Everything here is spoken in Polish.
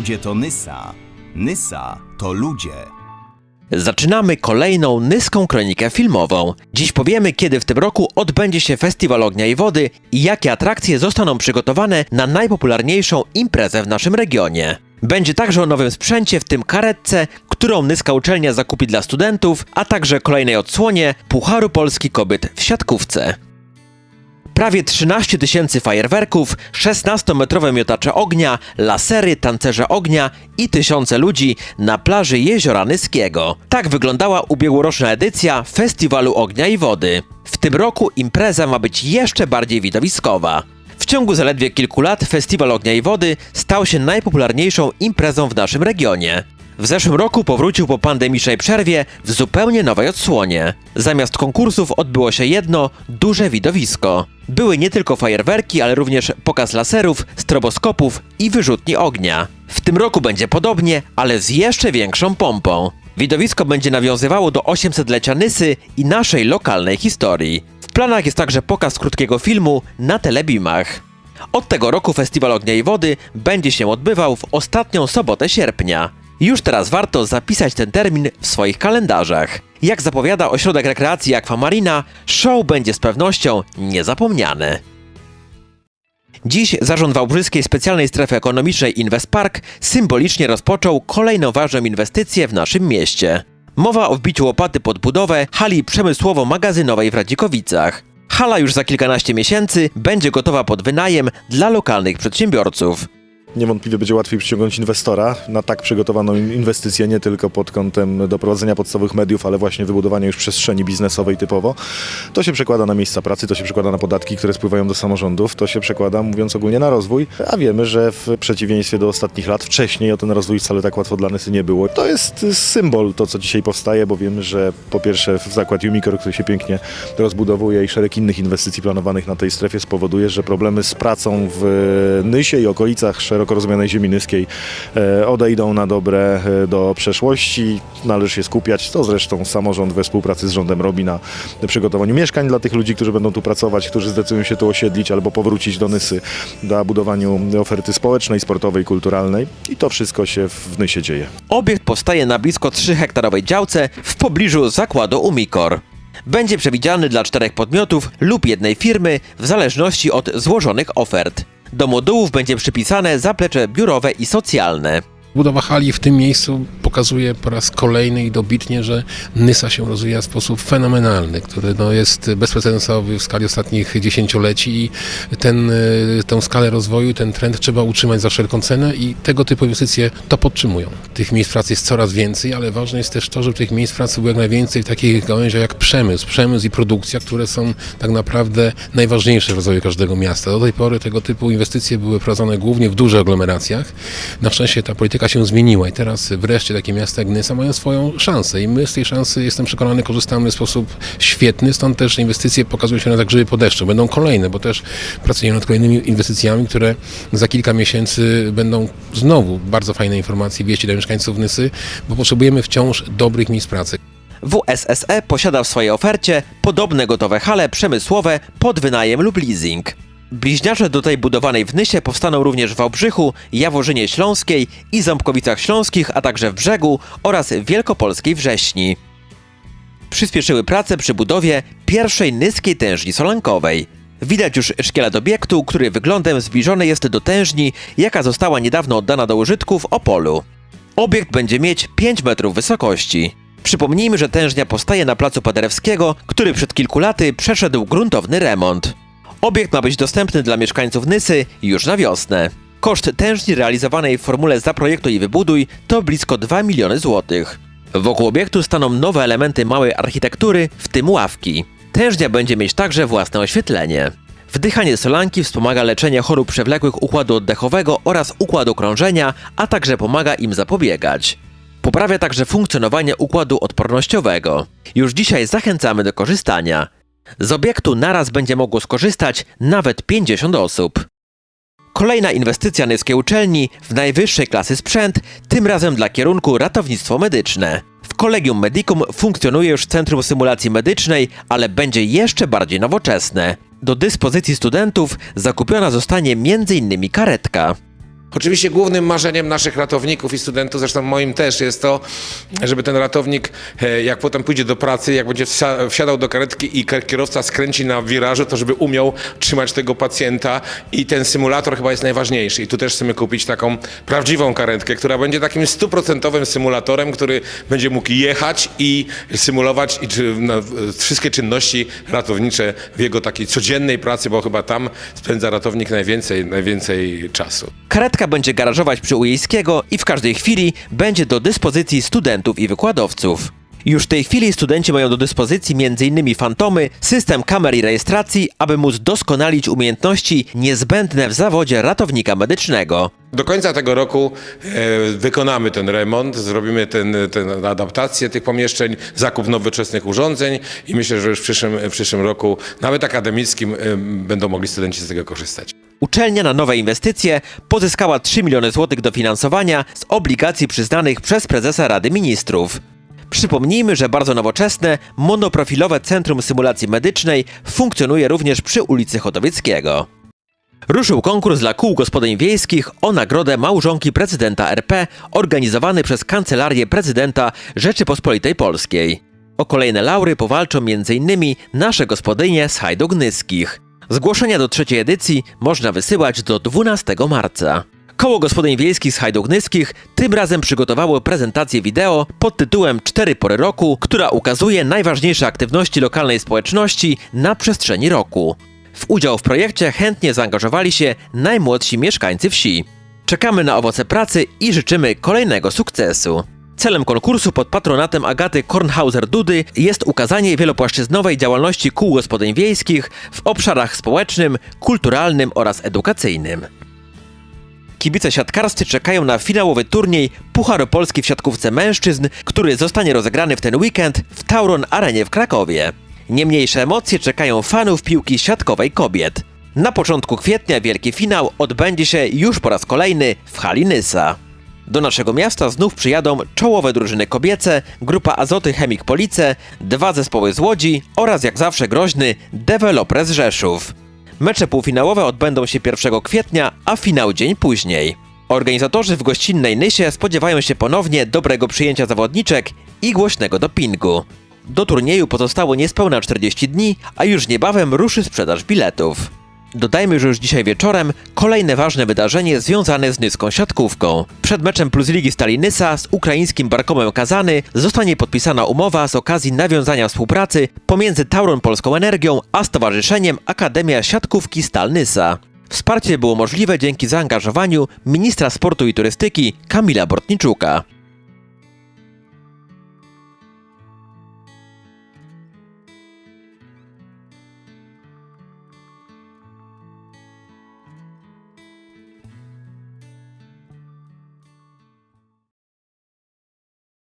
Ludzie to Nysa. Nysa to ludzie. Zaczynamy kolejną nyską kronikę filmową. Dziś powiemy, kiedy w tym roku odbędzie się Festiwal Ognia i Wody i jakie atrakcje zostaną przygotowane na najpopularniejszą imprezę w naszym regionie. Będzie także o nowym sprzęcie, w tym karetce, którą Nyska Uczelnia zakupi dla studentów, a także kolejnej odsłonie Pucharu Polski Kobiet w siatkówce. Prawie 13 tysięcy fajerwerków, 16-metrowe miotacze ognia, lasery, tancerze ognia i tysiące ludzi na plaży Jeziora Nyskiego. Tak wyglądała ubiegłoroczna edycja Festiwalu Ognia i Wody. W tym roku impreza ma być jeszcze bardziej widowiskowa. W ciągu zaledwie kilku lat Festiwal Ognia i Wody stał się najpopularniejszą imprezą w naszym regionie. W zeszłym roku powrócił po pandemicznej przerwie w zupełnie nowej odsłonie. Zamiast konkursów odbyło się jedno duże widowisko. Były nie tylko fajerwerki, ale również pokaz laserów, stroboskopów i wyrzutni ognia. W tym roku będzie podobnie, ale z jeszcze większą pompą. Widowisko będzie nawiązywało do 800-lecia Nysy i naszej lokalnej historii. W planach jest także pokaz krótkiego filmu na telebimach. Od tego roku Festiwal Ognia i Wody będzie się odbywał w ostatnią sobotę sierpnia. Już teraz warto zapisać ten termin w swoich kalendarzach. Jak zapowiada ośrodek rekreacji Aquamarina, show będzie z pewnością niezapomniane. Dziś zarząd Wałbrzyskiej Specjalnej Strefy Ekonomicznej Investpark symbolicznie rozpoczął kolejną ważną inwestycję w naszym mieście. Mowa o wbiciu łopaty pod budowę hali przemysłowo-magazynowej w Radzikowicach. Hala już za kilkanaście miesięcy będzie gotowa pod wynajem dla lokalnych przedsiębiorców. Niewątpliwie będzie łatwiej przyciągnąć inwestora na tak przygotowaną in- inwestycję, nie tylko pod kątem doprowadzenia podstawowych mediów, ale właśnie wybudowania już przestrzeni biznesowej typowo. To się przekłada na miejsca pracy, to się przekłada na podatki, które spływają do samorządów, to się przekłada, mówiąc ogólnie, na rozwój, a wiemy, że w przeciwieństwie do ostatnich lat, wcześniej o ten rozwój wcale tak łatwo dla Nysy nie było. To jest symbol to, co dzisiaj powstaje, bo wiemy, że po pierwsze w zakład Umicor, który się pięknie rozbudowuje i szereg innych inwestycji planowanych na tej strefie spowoduje, że problemy z pracą w Nysie i okolicach szeroko rozumianej ziemi nyskiej e, odejdą na dobre e, do przeszłości. Należy się skupiać, to zresztą samorząd we współpracy z rządem robi na przygotowaniu mieszkań dla tych ludzi, którzy będą tu pracować, którzy zdecydują się tu osiedlić albo powrócić do Nysy, na budowaniu oferty społecznej, sportowej, kulturalnej i to wszystko się w Nysie dzieje. Obiekt powstaje na blisko 3-hektarowej działce w pobliżu zakładu Umikor. Będzie przewidziany dla czterech podmiotów lub jednej firmy w zależności od złożonych ofert. Do modułów będzie przypisane zaplecze biurowe i socjalne. Budowa hali w tym miejscu pokazuje po raz kolejny i dobitnie, że Nysa się rozwija w sposób fenomenalny, który no, jest bezprecedensowy w skali ostatnich dziesięcioleci i ten, y, tę skalę rozwoju, ten trend trzeba utrzymać za wszelką cenę i tego typu inwestycje to podtrzymują. Tych miejsc pracy jest coraz więcej, ale ważne jest też to, żeby tych miejsc pracy było jak najwięcej w takich gałęziach jak przemysł, przemysł i produkcja, które są tak naprawdę najważniejsze w rozwoju każdego miasta. Do tej pory tego typu inwestycje były prowadzone głównie w dużych aglomeracjach. Na szczęście ta polityka się zmieniła i teraz wreszcie takie miasta jak Nysa mają swoją szansę i my z tej szansy, jestem przekonany, korzystamy w sposób świetny, stąd też inwestycje pokazują się na tak grzyby po deszczu. Będą kolejne, bo też pracujemy nad kolejnymi inwestycjami, które za kilka miesięcy będą znowu bardzo fajne informacje, wieści dla mieszkańców Nysy, bo potrzebujemy wciąż dobrych miejsc pracy. WSSE posiada w swojej ofercie podobne gotowe hale przemysłowe pod wynajem lub leasing. Bliźniacze do tej budowanej w Nysie powstaną również w Wałbrzychu, Jaworzynie Śląskiej i Ząbkowicach Śląskich, a także w Brzegu oraz Wielkopolskiej Wrześni. Przyspieszyły prace przy budowie pierwszej nyskiej tężni solankowej. Widać już szkielet obiektu, który wyglądem zbliżony jest do tężni, jaka została niedawno oddana do użytku w Opolu. Obiekt będzie mieć 5 metrów wysokości. Przypomnijmy, że tężnia powstaje na placu Paderewskiego, który przed kilku laty przeszedł gruntowny remont. Obiekt ma być dostępny dla mieszkańców Nysy już na wiosnę. Koszt tężni realizowanej w formule Zaprojektuj i Wybuduj to blisko 2 miliony złotych. Wokół obiektu staną nowe elementy małej architektury, w tym ławki. Tężnia będzie mieć także własne oświetlenie. Wdychanie solanki wspomaga leczenie chorób przewlekłych układu oddechowego oraz układu krążenia, a także pomaga im zapobiegać. Poprawia także funkcjonowanie układu odpornościowego. Już dzisiaj zachęcamy do korzystania. Z obiektu naraz będzie mogło skorzystać nawet 50 osób. Kolejna inwestycja Nyskiej Uczelni w najwyższej klasy sprzęt, tym razem dla kierunku ratownictwo medyczne. W Collegium Medicum funkcjonuje już Centrum Symulacji Medycznej, ale będzie jeszcze bardziej nowoczesne. Do dyspozycji studentów zakupiona zostanie m.in. karetka. Oczywiście głównym marzeniem naszych ratowników i studentów, zresztą moim też jest to, żeby ten ratownik, e, jak potem pójdzie do pracy, jak będzie wsia- wsiadał do karetki i kierowca skręci na wirażu, to żeby umiał trzymać tego pacjenta i ten symulator chyba jest najważniejszy. I tu też chcemy kupić taką prawdziwą karetkę, która będzie takim stuprocentowym symulatorem, który będzie mógł jechać i symulować i, no, wszystkie czynności ratownicze w jego takiej codziennej pracy, bo chyba tam spędza ratownik najwięcej, najwięcej czasu. Karetka będzie garażować przy Ujejskiego i w każdej chwili będzie do dyspozycji studentów i wykładowców. Już w tej chwili studenci mają do dyspozycji m.in. fantomy, system kamer i rejestracji, aby móc doskonalić umiejętności niezbędne w zawodzie ratownika medycznego. Do końca tego roku e, wykonamy ten remont, zrobimy ten adaptację tych pomieszczeń, zakup nowoczesnych urządzeń i myślę, że już w przyszłym, w przyszłym roku, nawet akademickim, e, będą mogli studenci z tego korzystać. Uczelnia na nowe inwestycje pozyskała 3 miliony złotych dofinansowania z obligacji przyznanych przez prezesa Rady Ministrów. Przypomnijmy, że bardzo nowoczesne, monoprofilowe Centrum Symulacji Medycznej funkcjonuje również przy ulicy Chodowieckiego. Ruszył konkurs dla kół gospodyń wiejskich o nagrodę małżonki prezydenta RP organizowany przez Kancelarię Prezydenta Rzeczypospolitej Polskiej. O kolejne laury powalczą m.in. nasze gospodynie z Hajdognyskich. Zgłoszenia do trzeciej edycji można wysyłać do 12 marca. Koło Gospodyń Wiejskich z Hajdognyskich tym razem przygotowało prezentację wideo pod tytułem Cztery pory roku, która ukazuje najważniejsze aktywności lokalnej społeczności na przestrzeni roku. W udział w projekcie chętnie zaangażowali się najmłodsi mieszkańcy wsi. Czekamy na owoce pracy i życzymy kolejnego sukcesu. Celem konkursu pod patronatem Agaty Kornhauser-Dudy jest ukazanie wielopłaszczyznowej działalności kół gospodyń wiejskich w obszarach społecznym, kulturalnym oraz edukacyjnym. Kibice siatkarscy czekają na finałowy turniej Pucharu Polski w siatkówce mężczyzn, który zostanie rozegrany w ten weekend w Tauron Arenie w Krakowie. Nie mniejsze emocje czekają fanów piłki siatkowej kobiet. Na początku kwietnia wielki finał odbędzie się już po raz kolejny w hali Nysa. Do naszego miasta znów przyjadą czołowe drużyny kobiece, grupa Azoty Chemik Police, dwa zespoły z Łodzi oraz jak zawsze groźny Developer z Rzeszów. Mecze półfinałowe odbędą się 1 kwietnia, a finał dzień później. Organizatorzy w gościnnej Nysie spodziewają się ponownie dobrego przyjęcia zawodniczek i głośnego dopingu. Do turnieju pozostało niespełna 40 dni, a już niebawem ruszy sprzedaż biletów. Dodajmy, że już dzisiaj wieczorem kolejne ważne wydarzenie związane z nyską siatkówką. Przed meczem Plus Ligi Stali Nysa z ukraińskim Barkomem Kazany zostanie podpisana umowa z okazji nawiązania współpracy pomiędzy Tauron Polską Energią a Stowarzyszeniem Akademia Siatkówki Stal Nysa. Wsparcie było możliwe dzięki zaangażowaniu ministra sportu i turystyki Kamila Bortniczuka.